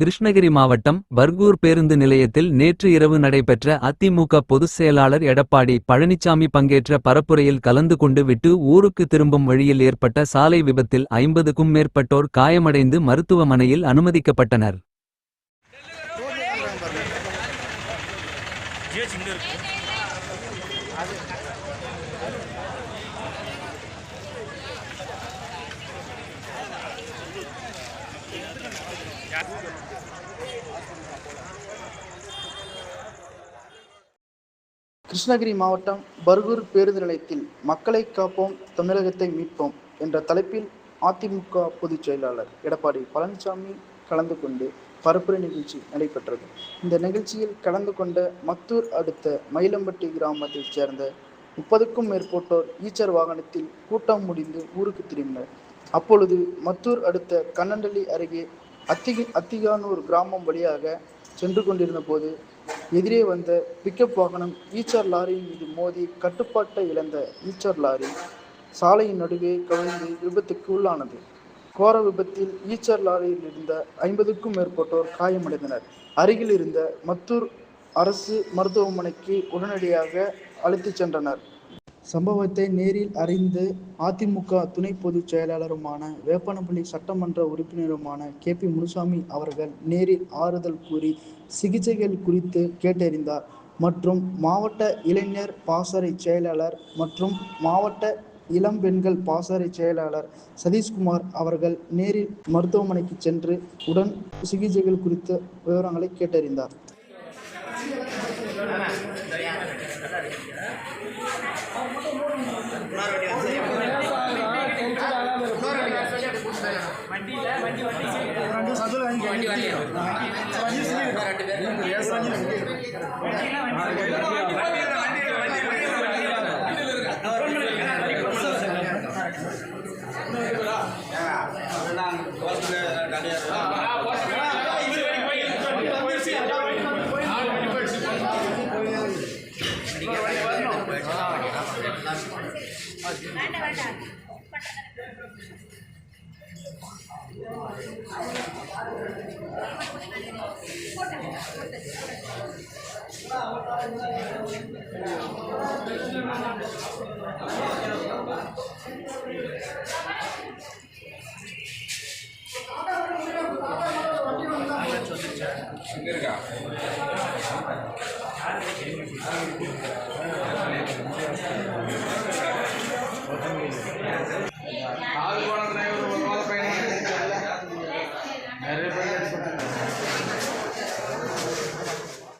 கிருஷ்ணகிரி மாவட்டம் பர்கூர் பேருந்து நிலையத்தில் நேற்று இரவு நடைபெற்ற அதிமுக பொதுச் செயலாளர் எடப்பாடி பழனிசாமி பங்கேற்ற பரப்புரையில் கலந்து கொண்டு விட்டு ஊருக்கு திரும்பும் வழியில் ஏற்பட்ட சாலை விபத்தில் ஐம்பதுக்கும் மேற்பட்டோர் காயமடைந்து மருத்துவமனையில் அனுமதிக்கப்பட்டனர். கிருஷ்ணகிரி மாவட்டம் பர்கூர் பேருந்து நிலையத்தில் மக்களை காப்போம் தமிழகத்தை மீட்போம் என்ற தலைப்பில் அதிமுக பொதுச் செயலாளர் எடப்பாடி பழனிசாமி கலந்து கொண்டு பரப்புரை நிகழ்ச்சி நடைபெற்றது. இந்த நிகழ்ச்சியில் கலந்து கொண்ட மத்தூர் அடுத்த மயிலம்பட்டி கிராமத்தைச் சேர்ந்த முப்பதுக்கும் மேற்பட்டோர் ஈச்சர் வாகனத்தில் கூட்டம் முடிந்து ஊருக்கு திரும்பினர். அப்பொழுது மத்தூர் அடுத்த கண்ணண்டலி அருகே அத்திகி அத்திகானூர் கிராமம் வழியாக சென்று கொண்டிருந்த போது எதிரே வந்த பிக்கப் வாகனம் ஈச்சர் லாரியின் மீது மோதி கட்டுப்பாட்டை இழந்த ஈச்சர் லாரி சாலையின் நடுவே கவிழ்ந்து விபத்துக்கு உள்ளானது. கோர விபத்தில் ஈச்சர் லாரியில் இருந்த ஐம்பதுக்கும் மேற்பட்டோர் காயமடைந்தனர். அருகில் இருந்த மத்தூர் அரசு மருத்துவமனைக்கு உடனடியாக அழைத்துச் சென்றனர். சம்பவத்தை நேரில் அறிந்து அதிமுக துணை பொதுச் செயலாளருமான வேப்பனப்பள்ளி சட்டமன்ற உறுப்பினருமான கே பி முனுசாமி அவர்கள் நேரில் ஆறுதல் கூறி சிகிச்சைகள் குறித்து கேட்டறிந்தார். மற்றும் மாவட்ட இளைஞர் பாசறை செயலாளர் மற்றும் மாவட்ட இளம்பெண்கள் பாசறை செயலாளர் சதீஷ்குமார் அவர்கள் நேரில் மருத்துவமனைக்கு சென்று உடன் சிகிச்சைகள் குறித்த விவரங்களை கேட்டறிந்தார். கடையா இருக்கா?